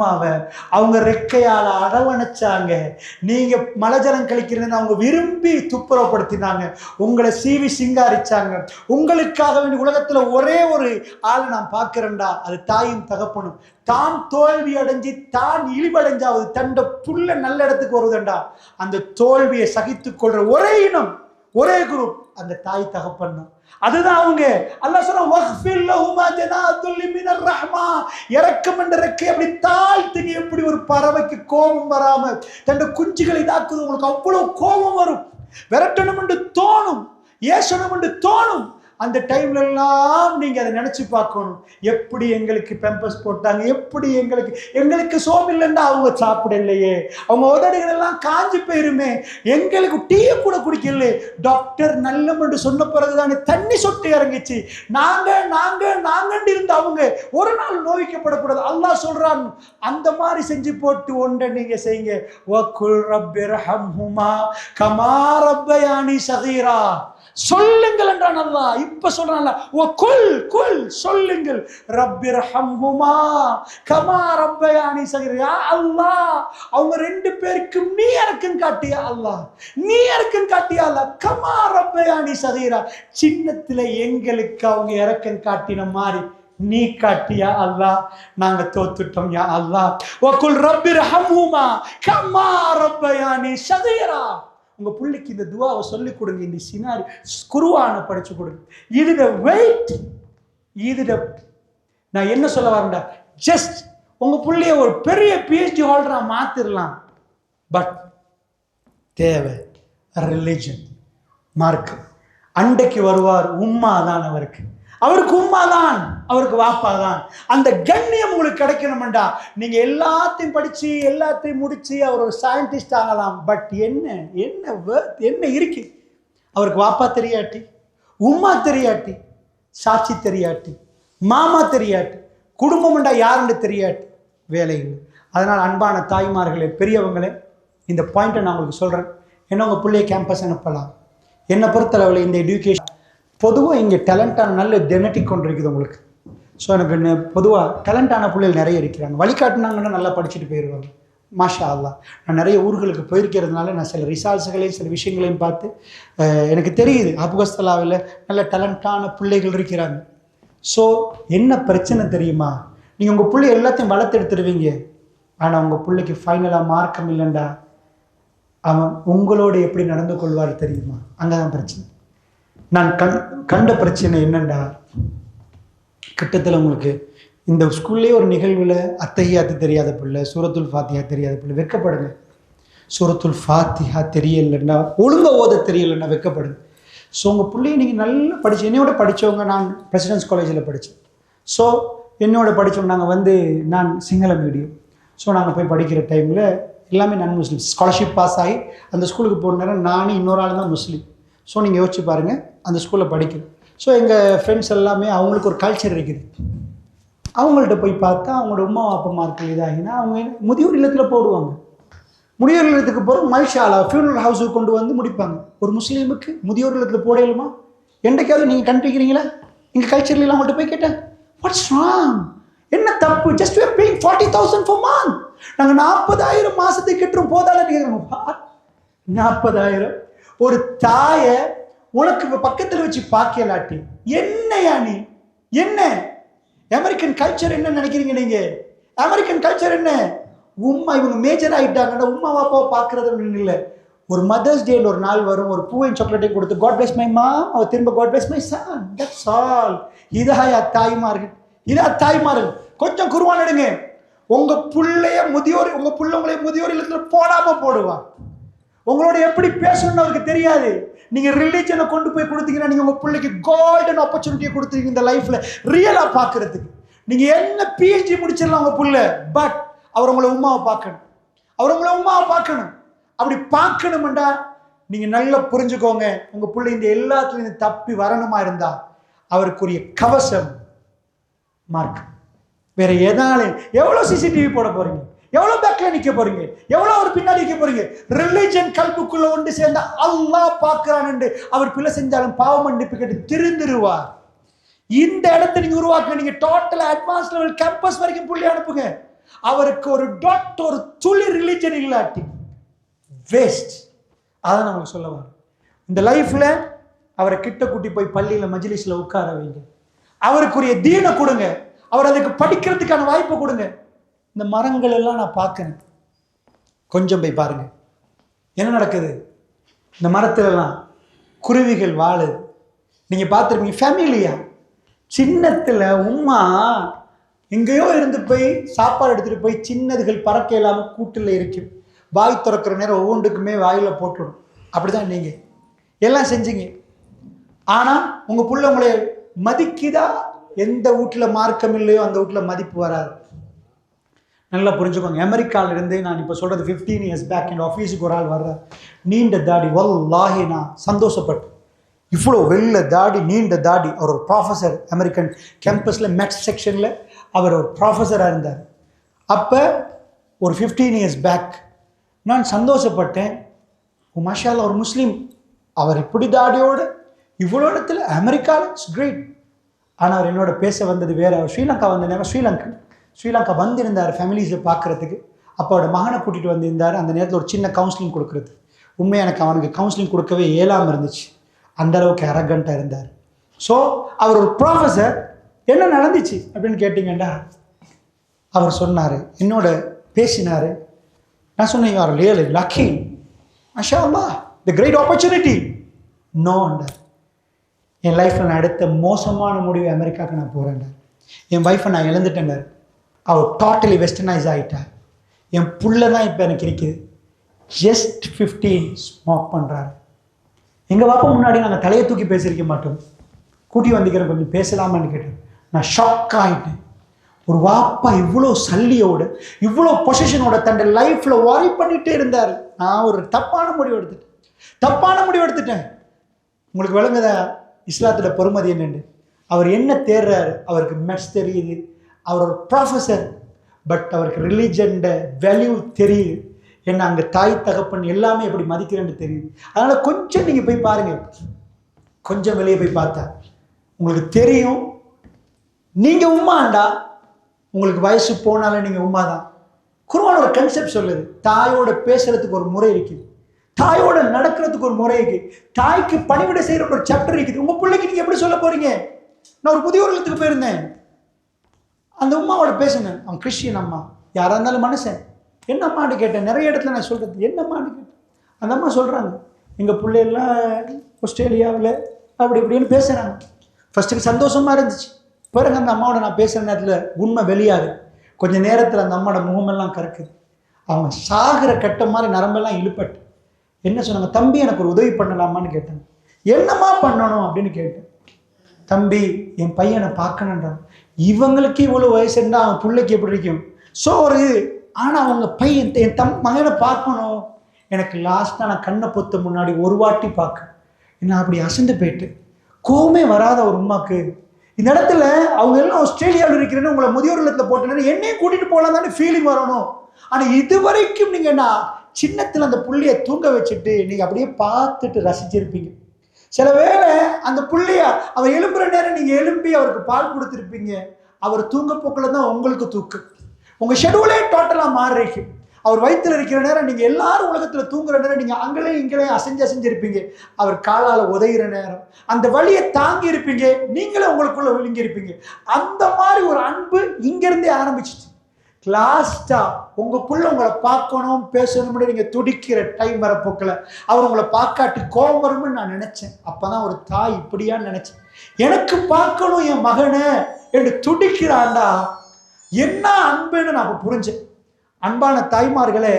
உம்மாவை அவங்க ரெக்கையால் அரவணைச்சாங்க. நீங்கள் மலஜலம் கழிக்கிறதுன்னு அவங்க விரும்பி துப்புரப்படுத்தினாங்க உங்களை சீவி சிங்காரிச்சாங்க. உங்களுக்காக வேண்டி உலகத்தில் ஒரே ஒரு ஆளை நான் பார்க்குறேன்டா. அது தாயும் தகப்பனும். தான் தோல்வி அடைஞ்சு தான் இழிவடைஞ்சாவது தண்ட புள்ள நல்ல இடத்துக்கு வருதுண்டா. அந்த தோல்வியை சகித்து கொள்கிற ஒரே இனம் ஒரே குரூப் அந்த தாய் தகப்பன் அதுதான் அவங்க. அல்லாஹ் சொன்னா வக்ஃபில் லஹுமா ஜனாதுல் மினர் ரஹ்மா. இறக்கம் என்ற ரெக்கை அப்படி தாழ்த்துங்க எப்படி ஒரு பறவைக்கு கோபம் வராம தன் குஞ்சுகளை தாக்குது உங்களுக்கு அவ்வளவு கோபம் வரும். விரட்டணும் என்று தோணும் ஏசணும் என்று தோணும். அந்த டைம்ல எல்லாம் அதை நினச்சி பார்க்கணும். எப்படி எங்களுக்கு பெம்பஸ் போட்டாங்க? எப்படி எங்களுக்கு எங்களுக்கு சோம் இல்லைன்னா அவங்க சாப்பிடலையே. அவங்க உதடுகள் எல்லாம் போயிருமே. எங்களுக்கு டீயை கூட குடிக்கல டாக்டர் நல்லம் என்று சொன்ன பிறகுதானே தண்ணி சொட்டு இறங்கிச்சு. நாங்க நாங்க நாங்கன்னு இருந்த அவங்க ஒரு நாள் நோய்க்கப்படக்கூடாது. அல்லா சொல்கிறான் அந்த மாதிரி செஞ்சு போட்டு ஒன்றை நீங்க செய்யுங்க. வக்குல் ரப்பிர்ஹம்ஹுமா கமா ரப்பயானி சகீரா. சொல்லுங்கள் என்றான் அல்லா இப்ப சொல்றான்ல. ஓ குல் குல் சொல்லுங்கள். ரப்பிர் ஹம்ஹுமா கமா ரப்பயானி சகிரியா அல்லா அவங்க ரெண்டு பேருக்கும் நீ இறக்கம் காட்டியா அல்லாஹ். நீ இறக்கம் காட்டியா அல்லா கமா ரப்பயானி சகிரா. சின்னத்துல எங்களுக்கு அவங்க இறக்கம் காட்டின மாதிரி நீ காட்டியா அல்லா நாங்க தோத்துட்டோம் யா அல்லாஹ். வகுல் ரப்பிர் ஹம்ஹுமா கமா ரப்பயானி சகிரா. உங்கள் பிள்ளைக்கு இந்த துவாவை சொல்லிக் கொடுங்க. இந்த சினாரி குருவான படிச்சு கொடுங்க இதுட வெயிட் இது த நான் என்ன சொல்ல வரேன்டா? ஜஸ்ட் உங்கள் பிள்ளைய ஒரு பெரிய பிஹெச்டி ஹோல்டராக மாற்றிடலாம் பட் தேவை. ரிலிஜன் மார்க்கம் அண்டைக்கு வருவார் உம்மா தான் அவருக்கு. அவருக்கு உம்மா தான் அவருக்கு வாப்பா தான் அந்த கண்ணியம் உங்களுக்கு கிடைக்கணும்டா நீங்க எல்லாத்தையும் படிச்சு எல்லாத்தையும் முடிச்சு அவர் ஒரு சயின்டிஸ்ட் ஆகலாம். பட் என்ன என்ன என்ன இருக்கு? அவருக்கு வாப்பா தெரியாட்டி உம்மா தெரியாட்டி சாட்சி தெரியாட்டி மாமா தெரியாட்டி குடும்பம்டா யாருன்னு தெரியாட்டி வேலைகள் அதனால் அன்பான தாய்மார்களே பெரியவங்களே இந்த பாயிண்ட்டை நான் உங்களுக்கு சொல்கிறேன் என்ன உங்கள் பிள்ளைய கேம்பஸ் அனுப்பலாம்? என்னை பொறுத்தளவில் இந்த எஜுகேஷன் பொதுவாக இங்கே டேலண்டான நல்ல ஜெனட்டிக் ஒன்று இருக்குது உங்களுக்கு. ஸோ எனக்கு பொதுவாக டேலண்டான பிள்ளைகள் நிறைய இருக்கிறாங்க. வழிகாட்டினாங்கன்னா நல்லா படிச்சுட்டு போயிடுவாங்க மாஷா அல்லா நான் நிறைய ஊர்களுக்கு போயிருக்கிறதுனால நான் சில ரிசால்ட்ஸுகளையும் சில விஷயங்களையும் பார்த்து எனக்கு தெரியுது அபுகஸ்தலாவில் நல்ல டேலண்டான பிள்ளைகள் இருக்கிறாங்க. ஸோ என்ன பிரச்சனை தெரியுமா? நீங்கள் உங்கள் பிள்ளை எல்லாத்தையும் வளர்த்தெடுத்துருவீங்க ஆனால் உங்கள் பிள்ளைக்கு ஃபைனலாக மார்க்கம் இல்லைண்டா. அவன் உங்களோட எப்படி நடந்து கொள்வார் தெரியுமா? அங்கே தான் பிரச்சனை. நான் கண் கண்ட பிரச்சனை என்னண்டா? கிட்டத்தில் உங்களுக்கு இந்த ஸ்கூல்லேயே ஒரு நிகழ்வில் அத்தகையாத்து தெரியாத பிள்ளை சூரத்துல் ஃபாத்தியா தெரியாத பிள்ளை வெட்கப்படுங்க. சூரத்துல் ஃபாத்தியா தெரியலைன்னா ஒழுங்க ஓத தெரியலைன்னா வெக்கப்படுங்க ஸோ உங்கள் பிள்ளைய நீங்கள் நல்லா படிச்சு என்னையோட படித்தவங்க நான் பிரசிடென்ஸ் காலேஜில் படித்தேன் ஸோ என்னோட படித்தவங்க நாங்கள் வந்து நான் சிங்கள மீடியம் ஸோ நாங்கள் போய் படிக்கிற டைமில் எல்லாமே நான் முஸ்லீம் ஸ்காலர்ஷிப் பாஸ் ஆகி அந்த ஸ்கூலுக்கு போன நேரம் நானும் இன்னொரு ஆள் தான் முஸ்லீம் ஸோ நீங்கள் யோசிச்சு பாருங்கள் அந்த ஸ்கூலில் படிக்கிறேன் ஸோ எங்கள் ஃப்ரெண்ட்ஸ் எல்லாமே அவங்களுக்கு ஒரு கல்ச்சர் இருக்குது. அவங்கள்ட்ட போய் பார்த்தா அவங்களோட உமா அப்பமாருக்கு இதாகினா அவங்க முதியோர் இல்லத்தில் போடுவாங்க. முதியோர் இல்லத்துக்கு போகிற மல்ஷாலா ஃபியூனல் ஹவுஸுக்கு கொண்டு வந்து முடிப்பாங்க. ஒரு முஸ்லீமுக்கு முதியோர் இல்லத்தில் போடையிலுமா என்றைக்காவது நீங்கள் கண்டிக்கிறீங்களா எங்கள் கல்ச்சர்லாம் அவங்கள்ட்ட போய் கேட்டேன் வாட்ஸ் ராங் என்ன தப்பு? Just we're paying forty thousand for month நாங்கள் நாற்பதாயிரம் மாதத்துக்கு கட்டுறோம் போதால கேட்குறோம் நாற்பதாயிரம்? ஒரு தாயை உனக்கு பக்கத்தில் வச்சு பார்க்கலாட்டி என்னையா நீ? என்ன? அமெரிக்கன் கல்ச்சர் என்ன நினைக்கிறீங்க நீங்க? அமெரிக்கன் கல்ச்சர் என்ன? உம்மா இவங்க மேஜர் ஆகிட்டாங்கன்னா உமா பாப்பாவை பார்க்கறது இல்லை ஒரு மதர்ஸ் டேல ஒரு நாள் வரும் ஒரு பூவையும் சாக்லேட்டையும் கொடுத்து காட் பிளஸ் மை மா அவ திரும்ப God bless my son that's all இதாயா தாய்மார்கள். இதா தாய்மார்கள். கொஞ்சம் குருவான் எடுங்க. உங்க பிள்ளைய முதியோர் உங்க புள்ள உங்களை முதியோர் இல்லத்துல போடாம போடுவான். உங்களோட எப்படி பேசணும்னு அவருக்கு தெரியாது. நீங்க ரிலீஜனை கொண்டு போய் கொடுத்தீங்கன்னா நீங்க உங்க பிள்ளைக்கு கோல்டன் ஆப்பர்ச்சுனிட்டியை கொடுத்துருக்கீங்க இந்த லைஃப்ல ரியலா பார்க்குறதுக்கு. நீங்க என்ன பிஹெச்டி முடிச்சிடலாம் உங்க புள்ள? பட் அவர் உங்களை உமாவை பார்க்கணும். அவர் உங்களை உமாவை பார்க்கணும். அப்படி பார்க்கணும்டா நீங்க நல்லா புரிஞ்சுக்கோங்க. உங்க பிள்ளை இந்த எல்லாத்துலயும் தப்பி வரணுமா இருந்தா அவருக்குரிய கவசம் மார்க் வேற எதால எவ்வளவு சிசிடிவி போட போறீங்க? எவ்வளவு பேக்ல நிக்க போறீங்க? எவ்வளவு அவர் பின்னாடி நிக்க போறீங்க? ரிலிஜன் கல்புக்குள்ள ஒன்று சேர்ந்த அல்லாஹ் பார்க்கிறான் அவர் பிள்ளை செஞ்சாலும் பாவம் மன்னிப்பு கேட்டு திருந்துருவார். இந்த இடத்தை நீங்க உருவாக்க நீங்க டோட்டல் அட்வான்ஸ் லெவல் கேம்பஸ் வரைக்கும் புள்ளி அனுப்புங்க. அவருக்கு ஒரு டாட் ஒரு துளி ரிலிஜன் இல்லாட்டி வேஸ்ட் அதான் நான் சொல்ல வரேன். இந்த லைஃப்ல அவரை கிட்ட கூட்டி போய் பள்ளியில் மஜ்லிஸ்ல உட்கார வைங்க. அவருக்குரிய தீனை கொடுங்க. அவர் அதுக்கு படிக்கிறதுக்கான வாய்ப்பை கொடுங்க. இந்த மரங்கள் எல்லாம் நான் பார்க்குறேன். கொஞ்சம் போய் பாருங்க. என்ன நடக்குது? இந்த மரத்துலலாம் குருவிகள் வாழுது நீங்கள் பார்த்துருப்பீங்க ஃபேமிலியா? சின்னத்தில் உம்மா எங்கேயோ இருந்து போய் சாப்பாடு எடுத்துகிட்டு போய் சின்னதுகள் பறக்க இல்லாமல் கூட்டில் இருக்கும் வாய் திறக்கிற நேரம் ஒவ்வொன்றுக்குமே வாயில் போட்டுடும். அப்படிதான் நீங்கள் எல்லாம் செஞ்சீங்க. ஆனால் உங்கள் பிள்ளை உங்களை மதிக்குதா? எந்த வீட்டில் மார்க்கம் இல்லையோ அந்த வீட்டில் மதிப்பு வராது. நல்லா புரிஞ்சுக்கோங்க. அமெரிக்காலேருந்து நான் இப்போ சொல்கிறது ஃபிஃப்டீன் இயர்ஸ் பேக் என் ஆஃபீஸுக்கு ஒரு ஆள் வர்ற நீண்ட தாடி வல்லாஹி நான் சந்தோஷப்பட்டேன் இவ்வளோ வெளில தாடி நீண்ட தாடி அவர் ஒரு ப்ராஃபஸர் அமெரிக்கன் கேம்பஸில் மேக்ஸ் செக்ஷனில் அவர் ஒரு ப்ராஃபஸராக இருந்தார். அப்போ ஒரு 15 இயர்ஸ் பேக் நான் சந்தோஷப்பட்டேன். மஷாலா ஒரு முஸ்லீம். அவர் இப்படி தாடியோடு இவ்வளோ இடத்துல அமெரிக்காவில் இட்ஸ் கிரேட் ஆனால் அவர் என்னோட பேச வந்தது வேறு அவர் ஸ்ரீலங்கா வந்த நேரம் ஸ்ரீலங்கா ஸ்ரீலங்கா வந்திருந்தார் ஃபேமிலிஸை பார்க்குறதுக்கு. அப்போ மகனை கூட்டிகிட்டு வந்திருந்தார். அந்த நேரத்தில் ஒரு சின்ன கவுன்சிலிங் கொடுக்குறது. உண்மையாக எனக்கு அவனுக்கு கவுன்சிலிங் கொடுக்கவே இயலாமல் இருந்துச்சு. அந்த அளவுக்கு அரகண்ட்டாக இருந்தார். ஸோ அவர் ஒரு ப்ரொஃபஸர் என்ன நடந்துச்சு அப்படின்னு கேட்டிங்கண்டா அவர் சொன்னார் என்னோட பேசினார். நான் சொன்னேன் யார் ரியல் லக்கி மஷா அல்லா த கிரேட் ஆப்பர்ச்சுனிட்டி நோண்டார் என் லைஃப்பில் நான் எடுத்த மோசமான முடிவு அமெரிக்காவுக்கு நான் போகிறேன்டார் என் ஒய்ஃபை நான் இழந்துட்டேன்டார் அவர் டோட்டலி வெஸ்டர்னைஸ் ஆகிட்டார் என் புள்ள தான் இப்போ எனக்கு இருக்குது. ஜஸ்ட் ஃபிஃப்டீன் ஸ்மோக் பண்ணுறாரு எங்கள் பாப்பா முன்னாடி நாங்கள் தலையை தூக்கி பேசியிருக்க மாட்டோம். கூட்டி வந்திக்கிறேன் கொஞ்சம் பேசலாமான்னு கேட்டேன். நான் ஷாக் ஆகிட்டேன் ஒரு வாப்பா இவ்வளோ சல்லியோடு இவ்வளோ பொசிஷனோட தன் லைஃப்பில் ஒரி பண்ணிகிட்டே இருந்தார். நான் ஒரு தப்பான முடிவு எடுத்துட்டேன். தப்பான முடிவு எடுத்துட்டேன். உங்களுக்கு விளங்குதா? இஸ்லாத்தில் பொறுமதி என்னென்னு. அவர் என்ன தேடுறாரு அவருக்கு மெட்ஸ் தெரியுது. அவர் ஒரு ப்ரொஃபஸர் பட் அவருக்கு ரிலீஜன்ட வேல்யூ தெரியுது. என்ன அங்கே தாய் தகப்பன் எல்லாமே எப்படி மதிக்கிறேன்னு தெரியுது. அதனால் கொஞ்சம் நீங்கள் போய் பாருங்கள் கொஞ்சம் வெளியே போய் பார்த்தா உங்களுக்கு தெரியும். நீங்கள் உமாண்டா உங்களுக்கு வயசு போனாலும் நீங்கள் உமா தான் குருவானோட கன்செப்ட் சொல்லுது. தாயோட பேசுறதுக்கு ஒரு முறை இருக்குது. தாயோட நடக்கிறதுக்கு ஒரு முறை இருக்குது. தாய்க்கு பணிவிட செய்கிற ஒரு சாப்டர் இருக்குது. உங்கள் பிள்ளைக்கு நீங்கள் எப்படி சொல்ல போகிறீங்க நான் ஒரு புதிய இல்லத்துக்கு போயிருந்தேன். அந்த உமாவோட பேசினேன். அவன் கிறிஸ்டியன் அம்மா. யாராக இருந்தாலும் மனுஷன். என்னம்மான்னு கேட்டேன். நிறைய இடத்துல நான் சொல்கிறது என்ன அம்மான்னு கேட்டேன். அந்த அம்மா சொல்கிறாங்க எங்கள் பிள்ளையெல்லாம் ஆஸ்திரேலியாவில் அப்படி இப்படின்னு பேசுகிறாங்க ஃபஸ்ட்டுக்கு சந்தோஷமாக இருந்துச்சு. பிறகு அந்த அம்மாவோட நான் பேசுகிற நேரத்தில் உண்மை வெளியாது. கொஞ்ச நேரத்தில் அந்த அம்மாவோட முகமெல்லாம் கறக்குது. அவங்க சாகிற கட்ட மாதிரி நரம்பெல்லாம் இழுப்பட்டு என்ன சொன்னாங்க? தம்பி எனக்கு ஒரு உதவி பண்ணலாமான்னு கேட்டாங்க. என்னம்மா பண்ணணும்? அப்படின்னு கேட்டேன். தம்பி என் பையனை பார்க்கணுன்றான் இவங்களுக்கு இவ்வளோ வயசு இருந்தால் அவன் பிள்ளைக்கு எப்படி இருக்கும்? ஸோ ஒரு ஆனால் அவங்க பையன் என் தம் மகனை பார்க்கணும். எனக்கு லாஸ்ட்டாக நான் கண்ணை பொத்த முன்னாடி ஒரு வாட்டி பார்க்க. நான் அப்படி அசந்து போயிட்டு. கோவமே வராத ஒரு உமாக்கு இந்த இடத்துல அவங்க எல்லாம் ஆஸ்திரேலியாவில் இருக்கிறேன்னு உங்களை முதியோர் இல்லத்தில் போட்டேன்னு என்னையும் கூட்டிட்டு போகலாம் தானே ஃபீலிங் வரணும். ஆனால் இது வரைக்கும் நீங்கள் நான் சின்னத்தில் அந்த புள்ளியை தூங்க வச்சுட்டு நீங்கள் அப்படியே பார்த்துட்டு ரசிச்சிருப்பீங்க. சில வேளை அந்த புள்ளைய அவர் எழும்புற நேரம் நீங்கள் எழும்பி அவருக்கு பால் கொடுத்துருப்பீங்க. அவர் தூங்க போக்கில் தான் உங்களுக்கு தூக்கு. உங்கள் ஷெடியூலே டோட்டலாக மாறிருக்கு அவர் வயிற்றுல இருக்கிற நேரம் நீங்கள் எல்லாரும் உலகத்தில் தூங்குற நேரம் நீங்கள் அங்கேயும் இங்கேயும் அசைஞ்சு அசைஞ்சிருப்பீங்க அவர் காலால் உதையிற நேரம். அந்த வழியை தாங்கி இருப்பீங்க. நீங்களே உங்களுக்குள்ள விழுங்கி இருப்பீங்க. அந்த மாதிரி ஒரு அன்பு இங்கேருந்தே ஆரம்பிச்சிச்சு. லாஸ்டா உங்க புள்ள உங்களை பார்க்கணும் பேசணும்னு நீங்க துடிக்கிற டைம் வரப்போக்கில் அவர் உங்களை பார்க்காட்டி கோபம் வரும்னு நான் நினைச்சேன். அப்பதான் ஒரு தாய் இப்படியா நினைச்சேன். எனக்கு பார்க்கணும் என் மகனை என்று துடிக்கிறாண்டா என்ன அன்புன்னு நான் புரிஞ்சேன். அன்பான தாய்மார்களே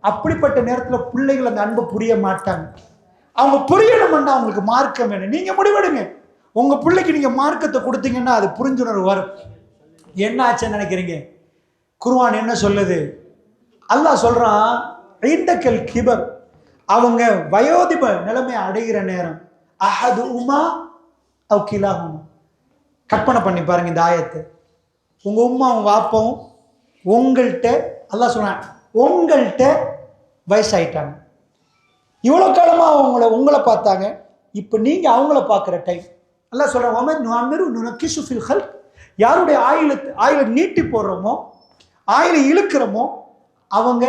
அப்படிப்பட்ட நேரத்தில் பிள்ளைகள் அந்த அன்பை புரிய மாட்டாங்க. அவங்க புரியணும்னா அவங்களுக்கு மார்க்கம் வேணும். நீங்க முடிவெடுங்க. உங்க பிள்ளைக்கு நீங்க மார்க்கத்தை கொடுத்தீங்கன்னா அது புரிஞ்சுணர்வு வரும். என்ன ஆச்சுன்னு நினைக்கிறீங்க? குர்வான் என்ன சொல்லுது? அல்லாஹ் சொல்றான் ஐந்தக்கல் கிபர். அவங்க வயோதிப நிலைமை அடைகிற நேரம். அஹது உமா அவ் கிலாஹுமா. கற்பனை பண்ணி பாருங்க இந்த ஆயத்தை. உங்கள் உமாவும் வாப்பவும் உங்கள்கிட்ட அல்லாஹ் சொல்றான் உங்கள்கிட்ட வயசாயிட்டாங்க. இவ்வளோ காலமாக அவங்கள உங்களை பார்த்தாங்க. இப்போ நீங்கள் அவங்கள பார்க்குற டைம் எல்லாம் சொல்கிறேன் ஒமன் நுஅமிரு நுனக்கிசு ஃபில் ஹல்க் யாருடைய ஆயுள ஆயுளை நீட்டி போடுறோமோ ஆயில இழுக்கிறோமோ அவங்க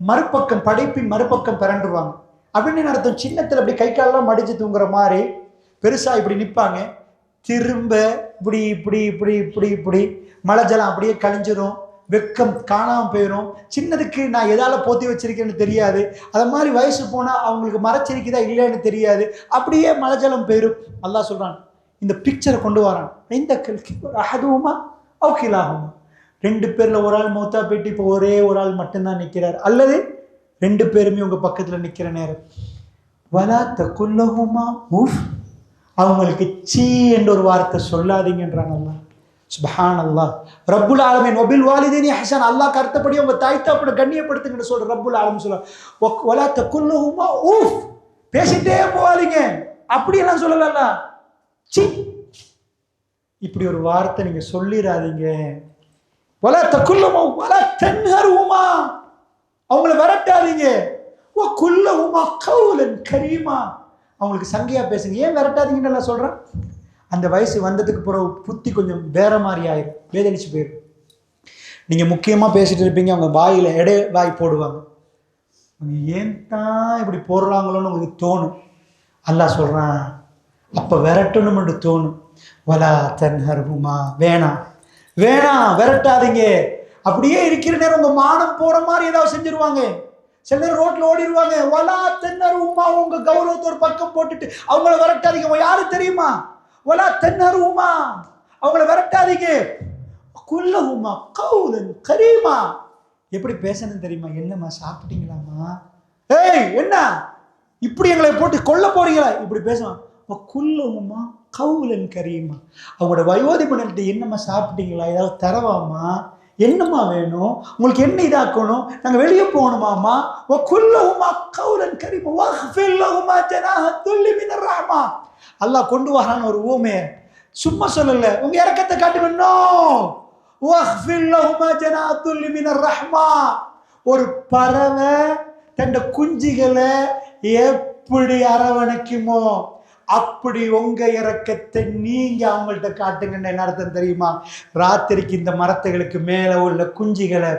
மறுபக்கம் படைப்பின் மறுபக்கம் பிறண்டுருவாங்க அப்படின்னு என்ன அர்த்தம்? சின்னத்தில் அப்படி கை காலெல்லாம் மடிச்சு தூங்குற மாதிரி பெருசாக இப்படி நிற்பாங்க திரும்ப இப்படி இப்படி இப்படி இப்படி இப்படி மழை ஜலம் அப்படியே கழிஞ்சிரும். வெக்கம் காணாமல் போயிடும் சின்னதுக்கு நான் எதால் போத்தி வச்சிருக்கேன்னு தெரியாது. அது மாதிரி வயசு போனால் அவங்களுக்கு மறைச்சிருக்குதா இல்லைன்னு தெரியாது. அப்படியே மழை ஜலம் போயிடும் நல்லா சொல்கிறான் இந்த பிக்சரை கொண்டு வரான். இந்த கல்கி அகதுவுமா அவுக்கிலாகுமா ரெண்டு பேரில் ஒரு ஆள் மௌத்தா போயிட்டு இப்போ ஒரே ஒரு ஆள் மட்டும்தான் நிற்கிறார் அல்லது ரெண்டு பேருமே உங்கள் பக்கத்தில் நிற்கிற நேரம். வலா தக்குல்லஹுமா உஃப். அவங்களுக்கு சீ என்ற ஒரு வார்த்தை சொல்லாதீங்கன்றான் அல்லா சுபஹான் அல்லா ரப்புல் ஆலமின். ஒபில் வாலிதீனி ஹசன் அல்லா கருத்தப்படி உங்க தாய் தாப்பட கண்ணியப்படுத்துங்கன்னு சொல்ற ரப்புல் ஆலம் சொல்ல வலா தக்குல்லஹுமா உஃப். பேசிட்டே போகாதீங்க. அப்படியெல்லாம் சொல்லலல்ல சி. இப்படி ஒரு வார்த்தை நீங்க சொல்லிடாதீங்க. வல தக்குல்லமா வல தென்ஹருமா அவங்கள விரட்டாதீங்க. ஓ குல்லவுமா கவுலன் கரீமா அவங்களுக்கு சங்கையா பேசுங்க. ஏன் விரட்டாதீங்கன்னு எல்லாம் சொல்கிறேன் அந்த வயசு வந்ததுக்கு பிறகு புத்தி கொஞ்சம் வேற மாதிரி ஆயிரும். வேதனிச்சு போயிடும் நீங்கள் முக்கியமாக பேசிட்டு இருப்பீங்க. அவங்க வாயில் எடை வாய் போடுவாங்க. அவங்க ஏன் தான் இப்படி போடுறாங்களோன்னு உங்களுக்கு தோணும். அல்லா சொல்கிறான் அப்போ விரட்டணும்னு தோணும். வலா தன்ஹர்ஹுமா. வேணாம். வேணாம் விரட்டாதீங்க. அப்படியே இருக்கிற நேரம் உங்க மானம் போற மாதிரி ஏதாவது செஞ்சிருவாங்க. சில நேரம் ரோட்ல ஓடிடுவாங்க வலா தென்னருமா உங்க கௌரவத்தை ஒரு பக்கம் போட்டுட்டு அவங்கள விரட்டாதீங்க. அவங்க யாரு தெரியுமா? வலா தென்னருமா அவங்கள விரட்டாதீங்க. குல்லஹுமா கவுலன் கரீமா. எப்படி பேசணும் தெரியுமா? என்னம்மா சாப்பிட்டீங்களாம்மா? ஏய் என்ன? இப்படி எங்களை போட்டு கொல்ல போறீங்களா? இப்படி பேசுவான். குல்லவுமா கவுலன் கரீமா. அவங்களோட வயோதிபனர்கிட்ட என்னம்மா சாப்பிட்டீங்களா? ஏதாவது தரவாமா என்னம்மா வேணும்? உங்களுக்கு என்ன இதாக்கணும்? நாங்கள் வெளியே போகணுமாம்மா? ஓ குல்லகுமா கவுலன் கரீமா வஹ்ஃபில்லஹுமா ஜனாஹ துல்லி மினர்ராமா அல்லாஹ் கொண்டு வரான்னு ஒரு ஊமையை சும்மா சொல்லலை. உங்கள் இறக்கத்தை காட்டி வேணும் வஹ்ஃபில்லஹுமா ஜனாஹ துல்லி மினர்ராமா ஒரு பறவை தன்னோட குஞ்சுகளை எப்படி அரவணைக்குமோ அப்படி உங்க இறக்கத்தை நீங்க அவங்கள்ட்ட காட்டுங்கன்னு என்ன அர்த்தம் தெரியுமா? ராத்திரிக்கு இந்த மரத்துகளுக்கு மேலே உள்ள குஞ்சுகளை